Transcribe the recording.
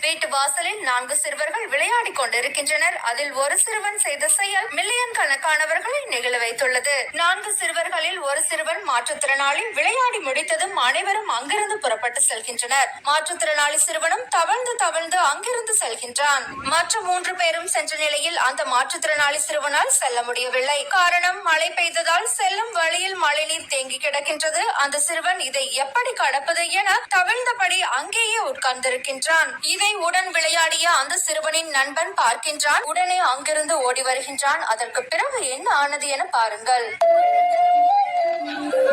வீட்டு வாசலில் நான்கு சிறுவர்கள் விளையாடிக் கொண்டிருக்கின்றனர். அதில் ஒரு சிறுவன் செய்த செயல் மில்லியன் கணக்கானவர்களை நெகிழ வைத்துள்ளது. நான்கு சிறுவர் சிறுவர்களில் ஒரு சிறுவன் மாற்றுத்திறனாளி விளையாடி முடித்ததும் அனைவரும் அங்கிருந்து புறப்பட்டு செல்கின்றனர். மாற்றுத்திறனாளி சிறுவனும் தவழ்ந்து தவழ்ந்து அங்கிருந்து செல்கின்றான். மற்ற மூன்று பேரும் சென்ற நிலையில் அந்த மாற்றுத்திறனாளி சிறுவனால் செல்ல முடியவில்லை. காரணம் மழை பெய்ததால் செல்லும் வழியில் மழைநீர் தேங்கி கிடக்கின்றது. அந்த சிறுவன் இதை எப்படி கடப்பது என தவிழ்ந்தபடி அங்கேயே உட்கார்ந்திருக்கின்றான். இதை உடன் விளையாடிய அந்த சிறுவனின் நண்பன் பார்க்கின்றான். உடனே அங்கிருந்து ஓடி வருகின்றான். அதற்கு பிறகு என்ன ஆனது என பாருங்கள். Thank you.